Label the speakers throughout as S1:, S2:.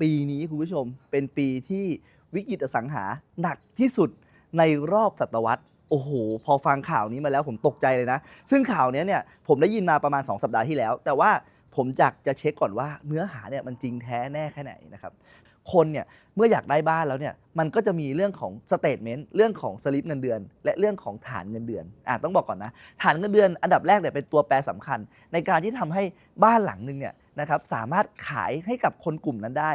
S1: ปีนี้คุณผู้ชมเป็นปีที่วิกฤตอสังหาหนักที่สุดในรอบศตวรรษโอ้โห พอฟังข่าวนี้มาแล้วผมตกใจเลยนะ ซึ่งข่าวนี้เนี่ยผมได้ยินมาประมาณ 2 สัปดาห์ที่แล้ว แต่ว่าผมอยากจะเช็คก่อนว่าเนื้อหาเนี่ยมันจริงแท้แน่แค่ไหนนะครับ คนเนี่ยเมื่ออยากได้บ้านแล้วเนี่ยมันก็จะมีเรื่องของสเตทเมนต์เรื่องของสลิปเงินเดือน และเรื่องของฐานเงินเดือนอะต้องบอกก่อนนะ ฐานเงินเดือนอันดับแรกเนี่ยเป็นตัวแปรสำคัญ ในการที่ทำให้บ้านหลังหนึ่งเนี่ย นะครับสามารถขายให้กับคนกลุ่มนั้นได้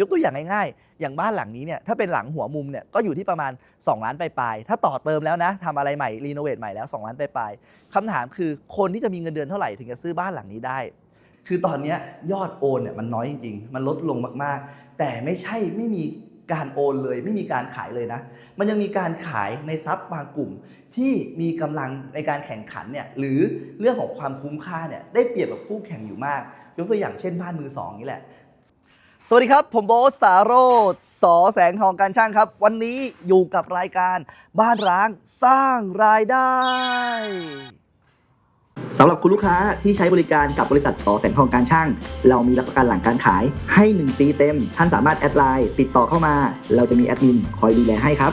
S1: ยกตัวอย่างง่ายๆ อย่างบ้านหลังนี้เนี่ยถ้าเป็นหลังหัวมุมเนี่ยก็อยู่ที่ประมาณ 2 ล้านปลายๆถ้าต่อเติมแล้วนะทำอะไรใหม่รีโนเวทใหม่แล้ว 2 ล้านปลายๆคำถามคือคนที่จะมีเงินเดือนเท่าไหร่ถึงจะซื้อบ้านหลังนี้ได้ คือตอนนี้ยอดโอนเนี่ยมันน้อยจริงๆ มันลดลงมากๆ แต่ไม่ใช่ไม่มีการโอนเลยไม่มีการขายเลยนะ มันยังมีการขายในทรัพย์บางกลุ่ม ที่มีกำลังในการแข่งขันเนี่ยหรือเรื่องของความคุ้มค่าเนี่ยได้เปรียบกับคู่แข่งอยู่มาก ยกตัวอย่างเช่นบ้านมือสองนี่แหละ สวัสดีครับ ผมโบ๊ทสาโรธสอแสงทองการช่างครับ วันนี้อยู่กับรายการบ้านร้างสร้างรายได้สำหรับคุณลูกค้าที่ใช้บริการกับบริษัทสอแสงทองการช่าง เรามีรับประกันหลังการขายให้ 1 ปีเต็ม ท่านสามารถแอดไลน์ติดต่อเข้ามา เราจะมีแอดมินคอยดูแลให้ครับ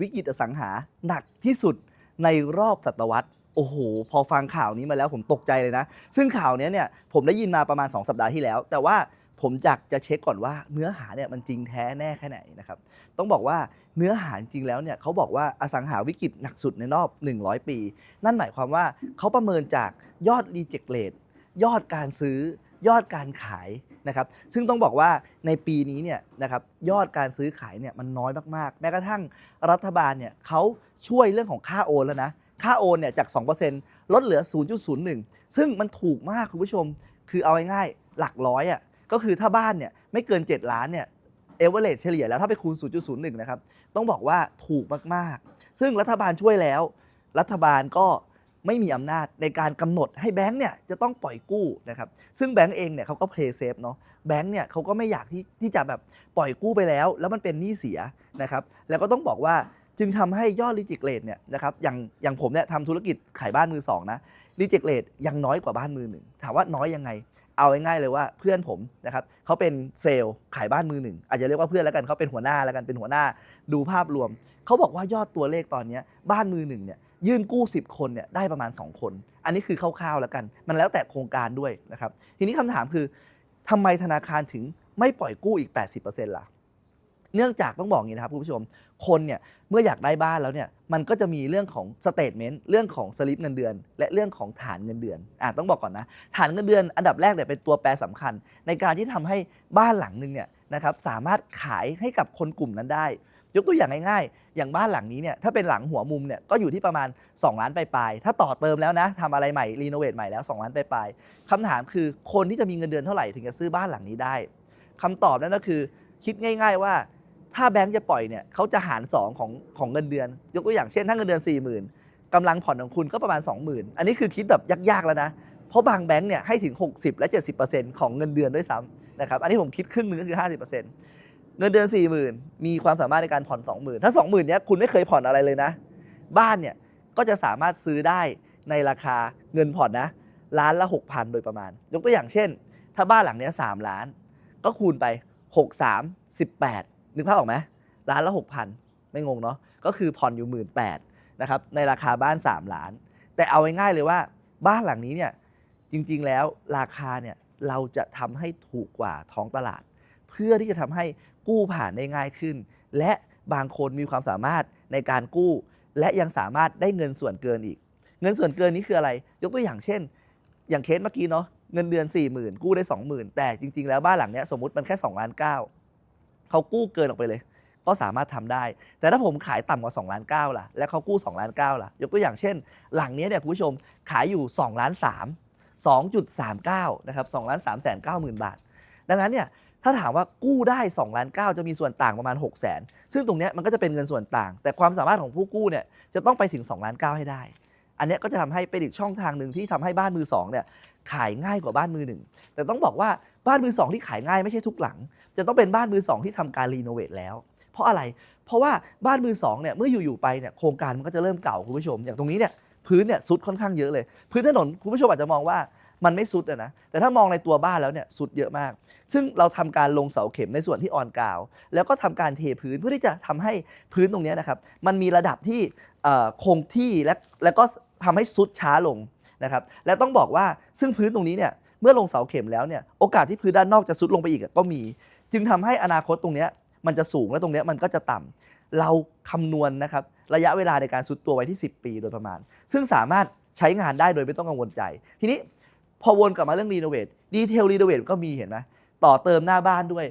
S1: วิกฤตอสังหาหนักที่สุดในรอบศตวรรษโอ้โห พอฟังข่าวนี้มาแล้วผมตกใจเลยนะ ซึ่งข่าวนี้เนี่ยผมได้ยินมาประมาณ 2 สัปดาห์ที่แล้ว แต่ว่าผมอยากจะเช็คก่อนว่าเนื้อหาเนี่ยมันจริงแท้แน่แค่ไหนนะครับ ต้องบอกว่าเนื้อหาจริงแล้วเนี่ยเขาบอกว่าอสังหาวิกฤตหนักสุดในรอบ 100 ปี นั่นหมายความว่าเขาประเมินจากยอดรีเจ็คเลทยอดการซื้อยอดการขาย นะครับซึ่งต้องบอกว่าในปีนี้เนี่ยนะครับยอดการซื้อขายเนี่ยมันน้อยมากๆ แม้กระทั่งรัฐบาลเนี่ยเขาช่วยเรื่องของค่าโอนแล้วนะค่าโอนเนี่ยจาก 2%ลดเหลือ 0.01 ซึ่งมันถูกมากคุณผู้ชม คือเอาง่ายๆหลักร้อยอะก็คือถ้าบ้านเนี่ยไม่เกิน 7 ล้านเนี่ยเอเวอเรเฉลี่ยแล้วถ้าไปคูณ 0.01 นะครับ ต้องบอกว่าถูกมาก ๆ ซึ่งรัฐบาลช่วยแล้ว รัฐบาลก็ ไม่มีอำนาจในการกำหนดให้แบงก์เนี่ยจะต้องปล่อยกู้นะครับซึ่งแบงก์เองเนี่ยเขาก็เพลย์เซฟเนาะแบงก์เนี่ยเขาก็ไม่อยากที่ที่จะแบบปล่อยกู้ไปแล้ว แล้วมันเป็นหนี้เสียนะครับแล้วก็ต้องบอกว่าจึงทำให้ยอดรีจิกเลตเนี่ยนะครับอย่างอย่างผมเนี่ยทำธุรกิจขายบ้านมือสองนะรีเจ็คเลทยังน้อยกว่าบ้านมือหนึ่งถามว่าน้อยยังไง เอาง่ายๆเลยว่าเพื่อนผมนะครับเขาเป็นเซลล์ขายบ้านมือหนึ่งอาจจะเรียกว่าเพื่อนแล้วกันเขาเป็นหัวหน้าแล้วกันเป็นหัวหน้า ดูภาพรวมเขาบอกว่ายอดตัวเลขตอนเนี้ยบ้านมือหนึ่งเนี่ย ยื่นกู้ 10 คนเนี่ยได้ประมาณ 2 คน อันนี้คือคร่าวๆแล้วกัน มันแล้วแต่โครงการด้วยนะครับ ทีนี้คำถามคือทำไมธนาคารถึงไม่ปล่อยกู้อีก 80%ล่ะ เนื่องจากต้องบอกอย่างนี้นะครับคุณผู้ชม คนเนี่ยเมื่ออยากได้บ้านแล้วเนี่ย มันก็จะมีเรื่องของสเตทเมนต์ เรื่องของสลิปเงินเดือน และเรื่องของฐานเงินเดือน อะต้องบอกก่อนนะ ฐานเงินเดือนอันดับแรกเนี่ยเป็นตัวแปรสำคัญ ในการที่ทำให้บ้านหลังหนึ่งเนี่ยนะครับสามารถขายให้กับคนกลุ่มนั้นได้ ยกตัวอย่างง่ายๆ อย่างบ้านหลังนี้เนี่ยถ้าเป็นหลังหัวมุมเนี่ยก็อยู่ที่ประมาณ 2 ล้านปลายๆถ้าต่อเติมแล้วนะทำอะไรใหม่รีโนเวทใหม่แล้ว 2 ล้านปลายๆคำถามคือคนที่จะมีเงินเดือนเท่าไหร่ถึงจะซื้อบ้านหลังนี้ได้คำตอบนั่นก็คือคิดง่าย ๆว่า ถ้าแบงก์จะปล่อยเนี่ยเขาจะหาร 2 ของของเงินเดือน ยกตัวอย่างเช่นถ้าเงินเดือน 4 0,000กำลังผ่อนของคุณก็ประมาณ 20,000 อันนี้คือคิดแบบยากๆแล้วนะ เพราะบางแบงก์เนี่ยให้ถึง 60 และ 70%ของเงินเดือนด้วยซ้ำนะครับ อันนี้ผมคิดครึ่งนึงก็คือ 50%เเงินเดือน40,000มีความสามารถในการผ่อน 20,000 ถ้า 20,000เนี้ยคุณไม่เคยผ่อนอะไรเลยนะ บ้านเนี่ยก็จะสามารถซื้อได้ในราคาเงินผ่อนนะล้านละ 6,000 โดยประมาณ ยกตัวอย่างเช่น ถ้าบ้านหลังเนี้ย3ล้าน ก็คูณไป 6 3 18 นึกภาพออกไหมล้านละ 6,000 ไม่งงเนาะก็คือผ่อนอยู่ 1 8ื่นนะครับในราคาบ้าน 3 ล้าน แต่เอาง่ายๆเลยว่าบ้านหลังนี้เนี่ยจริงๆแล้วราคาเนี่ยเราจะทำให้ถูกกว่าท้องตลาด เพื่อที่จะทำให้ กู้ผ่านได้ง่ายขึ้น และบางคนมีความสามารถในการกู้ และยังสามารถได้เงินส่วนเกินอีก เงินส่วนเกินนี้คืออะไร ยกตัวอย่างเช่น อย่างเคสเมื่อกี้เนาะเงินเดือน 4 0,000 กู้ได้ 20,000 แต่จริง ๆ แล้วบ้านหลังเนี้ยสมมติมันแค่2ล้าน9เขากู้เกินออกไปเลย ก็สามารถทำได้ แต่ถ้าผมขายต่ำกว่า2ล้าน9ล่ะและเขากู้2ล้าน9ล่ะยกตัวอย่างเช่น หลังนี้เนี่ยคุณผู้ชมขายอยู่2ล้าน3 2.39นะครับ2ล้าน3แสน9หมื่นบาท ดังนั้นเนี่ย
S2: ถ้าถามว่ากู้ได้2ล้าน9จะมีส่วนต่างประมาณ 6 0 0 0 0นซึ่งตรงนี้มันก็จะเป็นเงินส่วนต่าง แต่ความสามารถของผู้กู้เนี่ยจะต้องไปถึง2ล้าน9ให้ได้ อันนี้ก็จะทำให้เป็นอีกช่องทางหนึ่งที่ทำให้บ้านมือสองเนี่ยขายง่ายกว่าบ้านมือหนึ่งแต่ต้องบอกว่าบ้านมือสองที่ขายง่ายไม่ใช่ทุกหลัง จะต้องเป็นบ้านมือสองที่ทำการรีโนเวทแล้ว เพราะอะไร เพราะว่าบ้านมือสองเนี่ยเมื่ออยู่ๆไปเนี่ยโครงการมันก็จะเริ่มเก่าคุณผู้ชม อย่างตรงนี้เนี่ยพื้นเนี่ยซุดค่อนข้างเยอะเลย พื้นถนนคุณผู้ชมอาจจะมองว่า มันไม่ซุดอะนะ แต่ถ้ามองในตัวบ้านแล้วเนี่ยซุดเยอะมาก ซึ่งเราทำการลงเสาเข็มในส่วนที่อ่อนกาว แล้วก็ทำการเทพื้นเพื่อที่จะทำให้พื้นตรงนี้นะครับ มันมีระดับที่คงที่และแล้วก็ทำให้ซุดช้าลงนะครับ และต้องบอกว่าซึ่งพื้นตรงนี้เนี่ยเมื่อลงเสาเข็มแล้วเนี่ยโอกาสที่พื้นด้านนอกจะซุดลงไปอีกก็มี จึงทำให้อนาคตตรงนี้มันจะสูงและตรงนี้มันก็จะต่ำเราคำนวณนะครับระยะเวลาในการซุดตัวไว้ที่ 10 ปีโดยประมาณ ซึ่งสามารถใช้งานได้โดยไม่ต้องกังวลใจ ทีนี้ พอวนกลับมาเรื่องรีโนเวทดีเทลรีโนเวทก็มีเห็นไหมต่อเติมหน้าบ้านด้วย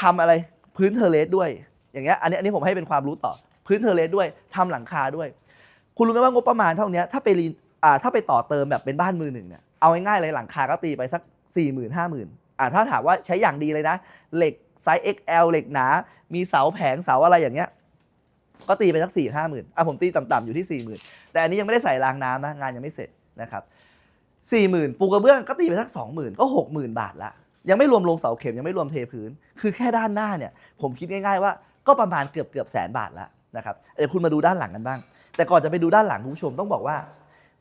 S2: ทำอะไรพื้นเทอร์เลสด้วย อย่างเงี้ยอันนี้อันนี้ผมให้เป็นความรู้ต่อพื้นเทอร์เลสด้วยทำหลังคาด้วย คุณรู้ไหมว่างบประมาณเท่านี้ถ้าไปรีอ่าถ้าไปต่อเติมแบบเป็นบ้านมือหนึ่งเนี่ยเอาง่ายๆเลยหลังคาก็ตีไปสัก 4 0 0 0 0 5 0 0 0 0อ่าถ้าถามว่าใช้อย่างดีเลยนะ เหล็กไซส์ XL เหล็กหนา มีเสาแผงเสาอะไรอย่างเงี้ยก็ตีไปสัก4 5 0 0 0 0อะผมตีต่ำๆอยู่ที่4 0,000แต่อันนี้ยังไม่ได้ใส่รางน้ำนะงานยังไม่เสร็จนะครับ 40,000ปูกระเบื้องก็ตีไปสัก20,000ก็60,000บาทละยังไม่รวมลงเสาเข็มยังไม่รวมเทพื้น คือแค่ด้านหน้าเนี่ยผมคิดง่ายๆว่าก็ประมาณเกือบเกือบแสนบาทละนะครับเดี๋ยวคุณมาดูด้านหลังกันบ้าง แต่ก่อนจะไปดูด้านหลังคุณผู้ชมต้องบอกว่า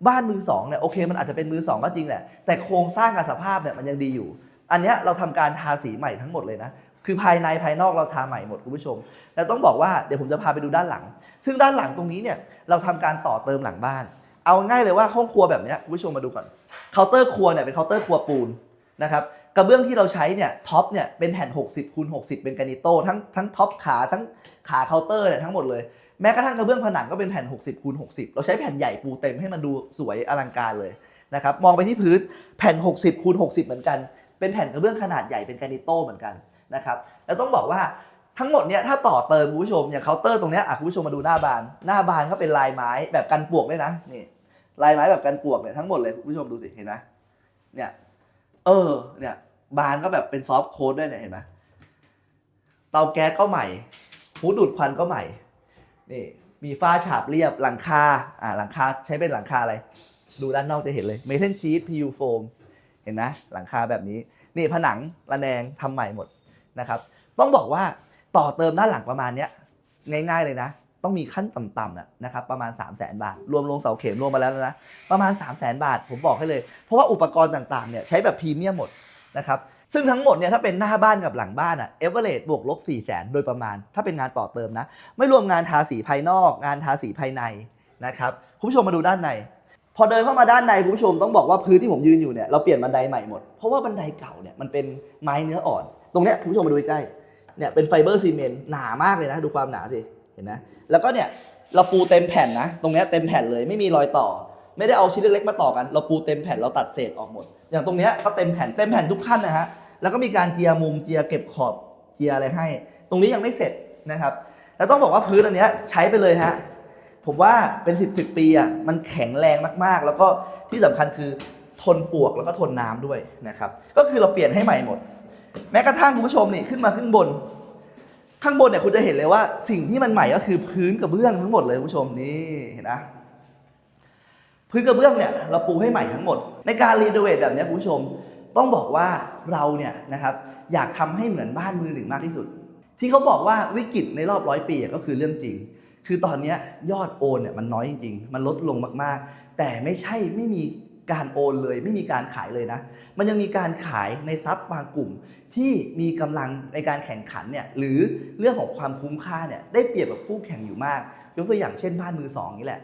S2: บ้านมือสองเนี่ยโอเคมันอาจจะเป็นมือสองก็จริงแหละแต่โครงสร้างกับสภาพเนี่ยมันยังดีอยู่ อันนี้เราทำการทาสีใหม่ทั้งหมดเลยนะคือภายในภายนอกเราทาใหม่หมดคุณผู้ชม แล้วต้องบอกว่าเดี๋ยวผมจะพาไปดูด้านหลัง ซึ่งด้านหลังตรงนี้เนี่ยเราทำการต่อเติมหลังบ้าน เอาง่ายเลยว่าห้องครัวแบบนี้คุณผู้ชมมาดูก่อน เคาน์เตอร์ครัวเนี่ยเป็นเคาน์เตอร์ครัวปูนนะครับกระเบื้องที่เราใช้เนี่ยท็อปเนี่ยเป็นแผ่น 60คูณ60 เป็นกรานิโต้ทั้งทั้งท็อปขาทั้งขาเคาน์เตอร์เนี่ยทั้งหมดเลยแม้กระทั่งกระเบื้องผนังก็เป็นแผ่น 60คูณ60 เราใช้แผ่นใหญ่ปูเต็มให้มันดูสวยอลังการเลยนะครับมองไปที่พื้นแผ่น 60คูณ60 เหมือนกัน เป็นแผ่นกระเบื้องขนาดใหญ่เป็นกรานิโต้เหมือนกันนะครับแล้วต้องบอกว่าทั้งหมดเนี่ยถ้าต่อเติมคุณผู้ชมอย่างเคาน์เตอร์ตรงเนี้ยคุณผู้ชมมาดูหน้าบาน หน้าบานก็เป็นลายไม้แบบกันปลวกด้วยนะนี่ ลายไม้แบบกันปวกเนี่ยทั้งหมดเลยคุณผู้ชมดูสิเห็นไหมเนี่ยเออเนี่ยบานก็แบบเป็นซอฟต์โค้ดด้วยเนี่ยเห็นไหมเตาแก๊สก็ใหม่หูดูดควันก็ใหม่นี่มีฝ้าฉาบเรียบหลังคาอ่าหลังคาใช้เป็นหลังคาอะไร ดูด้านนอกจะเห็นเลยเมทัลชีต PU โฟมเห็นนะหลังคาแบบนี้นี่ผนังระแนงทำใหม่หมดนะครับ ต้องบอกว่าต่อเติมด้านหลังประมาณเนี้ยง่าย ๆเลยนะ ต้องมีขั้นต่ำๆนะนะครับประมาณ 3 0 0 0 0 0 บาท รวมลงเสาเข็มรวมมาแล้วนะประมาณ 3 0 0 0 0 0 บาท ผมบอกให้เลย เพราะว่าอุปกรณ์ต่างๆเนี่ยใช้แบบพรีเมียมหมดนะครับซึ่งทั้งหมดเนี่ยถ้าเป็นหน้าบ้านกับหลังบ้านอะเอเวอเรสบวกลบ4 0 0 0 0 0โดยประมาณ ถ้าเป็นงานต่อเติมนะ ไม่รวมงานทาสีภายนอก งานทาสีภายในนะครับคุณผู้ชมมาดูด้านใน พอเดินเข้ามาด้านในคุณผู้ชมต้องบอกว่าพื้นที่ผมยืนอยู่เนี่ยเราเปลี่ยนบันไดใหม่หมดเพราะว่าบันไดเก่าเนี่ยมันเป็นไม้เนื้ออ่อน ตรงเนี้ยคุณผู้ชมมาดูใกล้เนี่ยเป็นไฟเบอร์ซีเมนต์หนามากเลยนะดูความหนาสิ ห็นนะแล้วก็เนี่ยเราปูเต็มแผ่นนะ ตรงเนี้ยเต็มแผ่นเลยไม่มีรอยต่อ ไม่ได้เอาชิ้นเล็กๆมาต่อกัน เราปูเต็มแผ่นเราตัดเศษออกหมด อย่างตรงเนี้ยก็เต็มแผ่นเต็มแผ่นทุกขั้นนะฮะแล้วก็มีการเจียมุมเจียเก็บขอบเจียอะไรให้ ตรงนี้ยังไม่เสร็จนะครับแล้วต้องบอกว่าพื้นอันเนี้ยใช้ไปเลยฮะผมว่าเป็น 10บสปีอะมันแข็งแรงมากๆ แล้วก็ที่สำคัญคือทนปวกแล้วก็ทนน้ำด้วยนะครับก็คือเราเปลี่ยนให้ใหม่หมด แม้กระทั่งคุณผู้ชมนี่ขึ้นมาข้างบน ข้างบนเนี่ยคุณจะเห็นเลยว่าสิ่งที่มันใหม่ก็คือพื้นกระเบื้องทั้งหมดเลยคุณผู้ชมนี่เห็นนะพื้นกระเบื้องเนี่ยเราปูให้ใหม่ทั้งหมด ในการรีโนเวทแบบนี้คุณผู้ชม ต้องบอกว่าเราเนี่ยนะครับอยากทำให้เหมือนบ้านมือหนึ่งมากที่สุด ที่เขาบอกว่าวิกฤตในรอบร้อยปีก็คือเรื่องจริง คือตอนนี้ยยอดโอนเนี่ยมันน้อยจริงๆ มันลดลงมากๆ แต่ไม่ใช่ไม่มีการโอนเลย ไม่มีการขายเลยนะ มันยังมีการขายในซับบางกลุ่ม ที่มีกำลังในการแข่งขันเนี่ยหรือเรื่องของความคุ้มค่าเนี่ยได้เปรียบกับคู่แข่งอยู่มาก ยกตัวอย่างเช่นบ้านมือสองนี่แหละ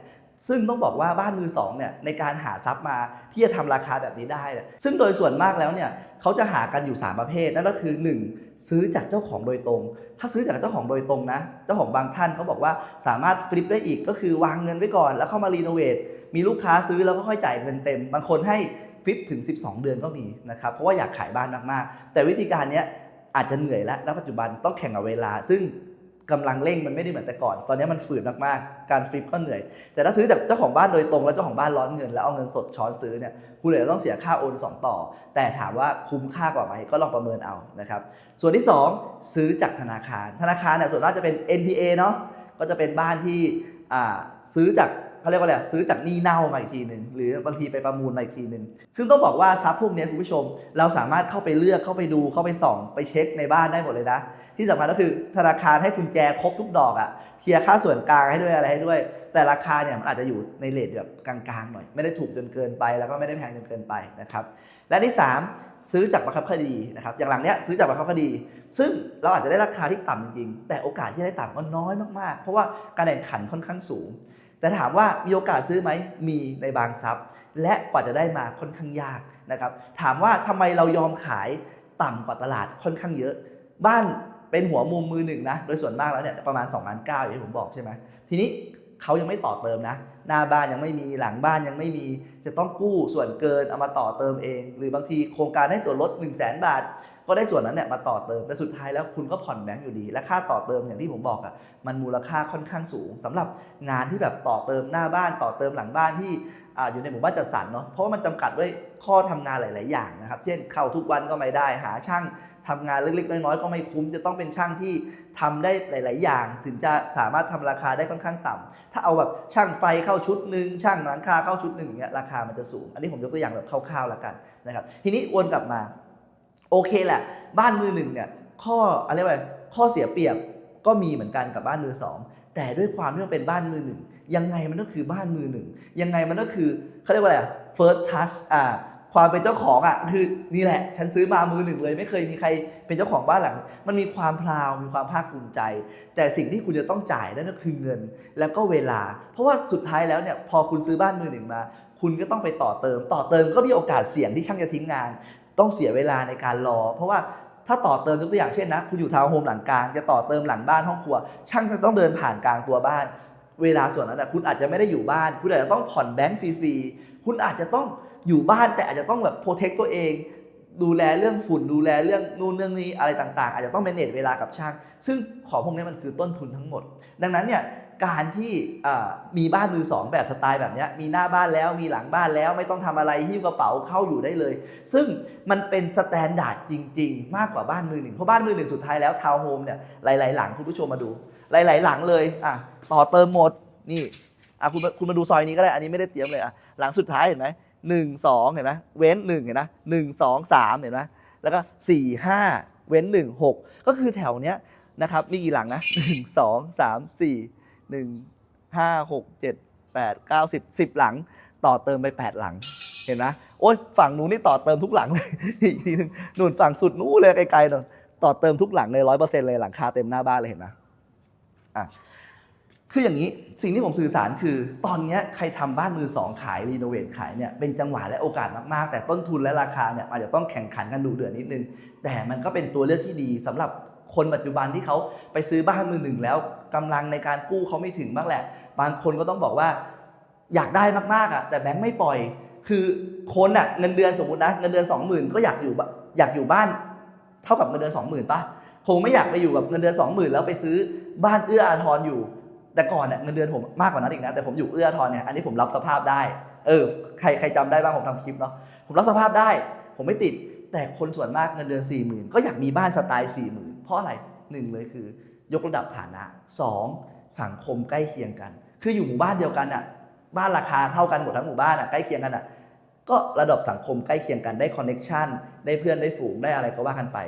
S2: ซึ่งต้องบอกว่าบ้านมือสองเนี่ยในการหาทรัพย์มาที่จะทำราคาแบบนี้ได้ ซึ่งโดยส่วนมากแล้วเนี่ยเขาจะหากันอยู่ 3 ประเภทนั่นก็คือ 1. ซื้อจากเจ้าของโดยตรง ถ้าซื้อจากเจ้าของโดยตรงนะเจ้าของบางท่านเขาบอกว่าสามารถฟลิปได้อีกก็คือวางเงินไว้ก่อน แล้วเข้ามารีโนเวทมีลูกค้าซื้อแล้วก็ค่อยจ่ายเงินเต็ม บางคนให้ ฟิปถึง 12 เดือนก็มีนะครับ เพราะว่าอยากขายบ้านมากๆ แต่วิธีการนี้อาจจะเหนื่อยแล้วณปัจจุบันต้องแข่งกับเวลา ซึ่งกำลังเร่งมันไม่ได้เหมือนแต่ก่อน ตอนนี้มันฝืนมากๆ การฟลิปก็เหนื่อย แต่ถ้าซื้อจากเจ้าของบ้านโดยตรงแล้วเจ้าของบ้านร้อนเงินแล้วเอาเงินสดช้อนซื้อเนี่ย คุณเลยต้องเสียค่าโอนสองต่อ แต่ถามว่าคุ้มค่ากว่าไหมก็ลองประเมินเอานะครับ ส่วนที่ 2 ซื้อจากธนาคาร ธนาคารเนี่ยส่วนมากจะเป็น NPA เนาะ ก็จะเป็นบ้านที่ซื้อจาก เขาเรียกว่าอะไรซื้อจากหนี้เน่ามาอีกทีหนึ่งหรือบางทีไปประมูลมาอีกทีหนึ่งซึ่งต้องบอกว่าทรัพย์พวกนี้คุณผู้ชม เราสามารถเข้าไปเลือกเข้าไปดูเข้าไปส่อง ไปเช็คในบ้านได้หมดเลยนะ ที่สำคัญก็คือธนาคารให้กุญแจครบทุกดอกอะ่ะเคลียร์ค่าส่วนกลางให้ด้วยอะไรให้ด้วย แต่ราคาเนี่ยมันอาจจะอยู่ในเลทแบบกลางๆหน่อย ไม่ได้ถูกจนเกินไป แล้วก็ไม่ได้แพงจนเกินไปนะครับและที่ 3 ซื้อจากบังคับคดีนะครับอย่างหลังเนี้ยซื้อจากบังคับคดี ซึ่งเราอาจจะได้ราคาที่ต่ำจริงๆ แต่โอกาสที่ได้ต่ำก็น้อยมากๆ เพราะว่าการแข่งขันค่อนข้างสูง แต่ถามว่ามีโอกาสซื้อไหมมีในบางทรัพย์ และกว่าจะได้มาค่อนข้างยากนะครับ ถามว่าทำไมเรายอมขายต่ำกว่าตลาดค่อนข้างเยอะ บ้านเป็นหัวมุมมือหนึ่งนะ โดยส่วนมากแล้วเนี่ยประมาณ2ล้านเก้าอย่างที่ผมบอกใช่ไหมทีนี้เขายังไม่ต่อเติมนะ หน้าบ้านยังไม่มีหลังบ้านยังไม่มี จะต้องกู้ส่วนเกินเอามาต่อเติมเอง หรือบางทีโครงการให้ส่วนลด 1 0 0 0 0แบาท ก็ได้ส่วนนั้นเนี่ยมาต่อเติมแต่สุดท้ายแล้วคุณก็ผ่อนแบงก์อยู่ดี และค่าต่อเติมอย่างที่ผมบอกอะ่ะมันมูลค่าค่อนข้างสูงสำหรับงานที่แบบต่อเติมหน้าบ้านต่อเติมหลังบ้านที่ออยู่ในหมู่บ้านจัดสรรเนาะเพราะว่ามันจำกัดด้วยข้อทำงานหลาย ๆ อย่างนะครับ เช่นเข้าทุกวันก็ไม่ได้หาช่างทำงานเล็ก ๆ น้อย ๆ ก็ไม่คุ้ม จะต้องเป็นช่างที่ทำได้หลาย ๆ อย่าง ถึงจะสามารถทำราคาได้ค่อนข้างต่ำถ้าเอาแบบช่างไฟเข้าชุดหนึ่งช่างหลังคาเข้าชุดหนึ่งอย่างเงี้ยราคามันจะสูง อันนี้ผมยกตัวอย่างแบบคร่าวๆแล้วกันนะครับ ทีนี้วนกลับมา โอเคแหละ บ้านมือหนึ่งเนี่ยข้ออะไรวะข้อเสียเปรียบก็มีเหมือนกันกับบ้านมือสองแต่ด้วยความที่มันเป็นบ้านมือหนึ่งยังไงมันก็คือบ้านมือหนึ่งยังไงมันก็คือเขาเรียกว่าอะไร first touch อ่าความเป็นเจ้าของอะคือนี่แหละ ฉันซื้อมามือหนึ่งเลย ไม่เคยมีใครเป็นเจ้าของบ้านหลัง มันมีความพราวมีความภาคภูมิใจ แต่สิ่งที่คุณจะต้องจ่ายนั่นก็คือเงินแล้วก็เวลา เพราะว่าสุดท้ายแล้วเนี่ยพอคุณซื้อบ้านมือหนึ่งมา คุณก็ต้องไปต่อเติม ต่อเติมก็มีโอกาสเสี่ยงที่ช่างจะทิ้งงาน ต้องเสียเวลาในการรอ เพราะว่าถ้าต่อเติมยกตัวอย่างเช่นนะคุณอยู่ทาวน์โฮมหลังกลางจะต่อเติมหลังบ้านห้องครัว ช่างจะต้องเดินผ่านกลางตัวบ้าน เวลาส่วนนั้นนะคุณอาจจะไม่ได้อยู่บ้าน คุณอาจจะต้องผ่อนแบงค์ฟรีๆคุณอาจจะต้องอยู่บ้านแต่อาจจะต้องแบบโปรเทคตัวเองดูแลเรื่องฝุ่นดูแลเรื่องนู่นเรื่องนี้อะไรต่างๆ อาจจะต้องเมเนจเวลากับช่าง ซึ่งของพวกนี้มันคือต้นทุนทั้งหมด ดังนั้นเนี่ย การที่มีบ้านมือสองแบบสไตล์แบบนี้มีหน้าบ้านแล้วมีหลังบ้านแล้วไม่ต้องทำอะไรหิ้วกระเป๋าเข้าอยู่ได้เลย ซึ่งมันเป็นสแตนดาร์ดจริง ๆ มากกว่าบ้านมือหนึ่งเพราะบ้านมือหนึ่งสุดท้ายแล้วทาวน์โฮมเนี่ยหลาย ๆ หลังคุณผู้ชมมาดู หลาย ๆ หลังเลยอะต่อเติมหมดนี่อะคุณมาคุณมาดูซอยนี้ก็ได้อันนี้ไม่ได้เตรียมเลยอะหลังสุดท้ายเห็นไหมหนึ่งสองเห็นไหมเว้นหนึ่งเห็นไหมหนึ่งสองสามเห็นไหมแล้วก็สี่ห้าเว้นหนึ่งหกก็คือแถวเนี้ยนะครับมีกี่หลังนะหนึ่งสองสามสี่ หนึ่งห้าหกเจ็ดแปดเก้าสิบสิบหลัง ต่อเติมไปแปดหลัง เห็นไหมโอ้ยฝั่งนู้นนี่ต่อเติมทุกหลังเลยอีกทีหนึ่งนู่นฝั่งสุดนู้นเลยไกลๆหน่อยต่อเติมทุกหลังเลยร้อยเปอร์เซ็นต์เลยหลังคาเต็มหน้าบ้านเลยเห็นไหมอะคืออย่างนี้สิ่งที่ผมสื่อสารคือ ตอนนี้ใครทำบ้านมือสองขายรีโนเวทขายเนี่ยเป็นจังหวะและโอกาสมากๆ แต่ต้นทุนและราคาเนี่ยอาจจะต้องแข่งขันกันดูเดือดนิดนึง แต่มันก็เป็นตัวเลือกที่ดีสำหรับคนปัจจุบันที่เขาไปซื้อบ้านมือหนึ่งแล้ว กำลังในการกู้เขาไม่ถึงบ้างแหละ บางคนก็ต้องบอกว่าอยากได้มากๆอะแต่แบงค์ไม่ปล่อย คือคนอะเงินเดือนสมมตินะเงินเดือนสองหมื่นก็อยากอยู่อยากอยู่บ้าน เท่ากับเงินเดือนสองหมื่นป่ะคงไม่อยากไปอยู่กับเงินเดือนสองหมื่นแล้วไปซื้อบ้านเอื้ออาทรอยู่ แต่ก่อนเนี่ยเงินเดือนผมมากกว่านั้นอีกนะแต่ผมอยู่เอื้ออาทรเนี่ยอันนี้ผมรับสภาพได้เออใครใครจำได้บ้างผมทำคลิปเนาะผมรับสภาพได้ ผมไม่ติดแต่คนส่วนมากเงินเดือน 4 0,000 ก็อยากมีบ้านสไตล์ 4 0,000 เพราะอะไรหนึ่งเลยคือ ยกระดับฐานะสองสังคมใกล้เคียงกัน คืออยู่หมู่บ้านเดียวกันอะบ้านราคาเท่ากันหมดทั้งหมู่บ้านอะใกล้เคียงกันอะก็ระดับสังคมใกล้เคียงกันได้คอนเน็ชันได้เพื่อนได้ฝูงได้อะไรก็ว่ากันไป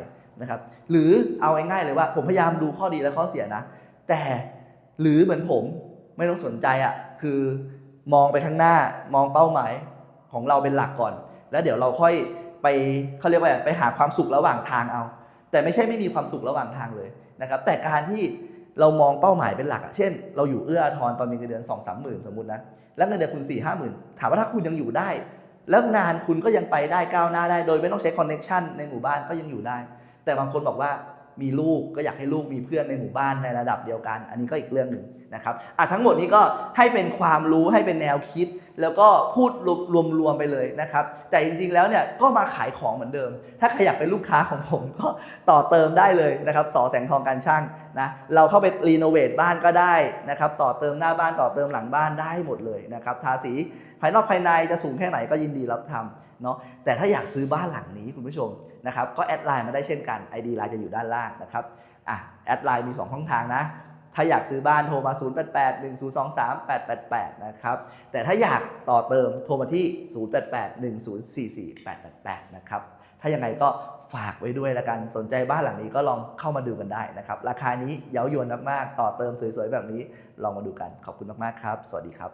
S2: นะครับหรือเอาง่ายๆเลยว่าผมพยายามดูข้อดีและข้อเสียนะ แต่หรือเหมือนผมไม่ต้องสนใจอะคือมองไปข้างหน้ามองเป้าหมายของเราเป็นหลักก่อน แล้วเดี๋ยวเราค่อยไปเขาเรียกว่าไปหาความสุขระหว่างทางเอา แต่ไม่ใช่ไม่มีความสุขระหว่างทางเลย นะครับแต่การที่เรามองเป้าหมายเป็นหลักอะเช่น เราอยู่เอื้ออาทรตอนมีเงินเดือนสองสามหมื่นสมมตินะแล้วเงินเดือนคุณสี่ห้าหมื่นถามว่าถ้าคุณยังอยู่ได้ แล้วงานคุณก็ยังไปได้ก้าวหน้าได้ โดยไม่ต้องใช้คอนเน็ชันในหมู่บ้านก็ยังอยู่ได้ แต่บางคนบอกว่ามีลูกก็อยากให้ลูกมีเพื่อนในหมู่บ้านในระดับเดียวกัน อันนี้ก็อีกเรื่องหนึ่งนะครับอะทั้งหมดนี้ก็ให้เป็นความรู้ให้เป็นแนวคิด แล้วก็พูดรวมๆไปเลยนะครับ แต่จริงๆแล้วเนี่ยก็มาขายของเหมือนเดิม ถ้าใครอยากเป็นลูกค้าของผมก็ต่อเติมได้เลยนะครับสอแสงทองการช่างนะเราเข้าไปรีโนเวทบ้านก็ได้นะครับต่อเติมหน้าบ้านต่อเติมหลังบ้านได้หมดเลยนะครับทาสีภายนอกภายในจะสูงแค่ไหนก็ยินดีรับทำเนาะแต่ถ้าอยากซื้อบ้านหลังนี้คุณผู้ชมนะครับก็แอดไลน์มาได้เช่นกัน ID ไลน์จะอยู่ด้านล่างนะครับอะแอดไลน์มี 2 ช่องทางนะ ถ้าอยากซื้อบ้านโทรมา 088 1023 888 นะครับ แต่ถ้าอยากต่อเติมโทรมาที่ 088 1044 888 นะครับ ถ้ายังไงก็ฝากไว้ด้วยละกัน สนใจบ้านหลังนี้ก็ลองเข้ามาดูกันได้นะครับ ราคานี้เย้ายวนมากๆ ต่อเติมสวยๆ แบบนี้ ลองมาดูกัน ขอบคุณมากๆ ครับ สวัสดีครับ